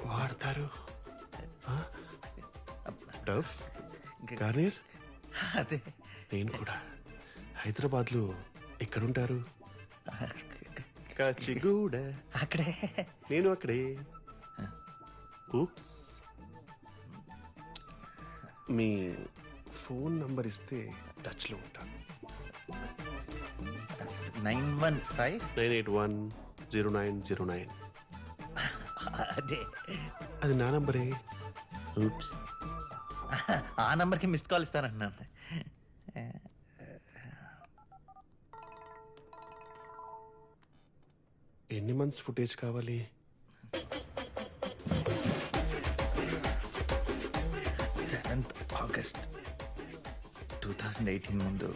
వాడతారు. డఫ్ గార్నియర్ అదే. నేను కూడా. హైదరాబాద్లో ఎక్కడుంటారు? కాచిగూడ అక్కడే. నేను అక్కడే. ఊప్స్. మీ ఫోన్ నంబర్ ఇస్తే టచ్లో ఉంటాను. Nine one five. Nine eight one zero nine zero nine. అదే. అది నా నంబరే. ఊప్స్. ఆ నంబర్కి మిస్డ్ కాల్ ఇస్తానంటున్నాను. ఎన్ని మంత్స్ ఫుటేజ్ కావాలి? Seventh August two thousand eighteen ముందు.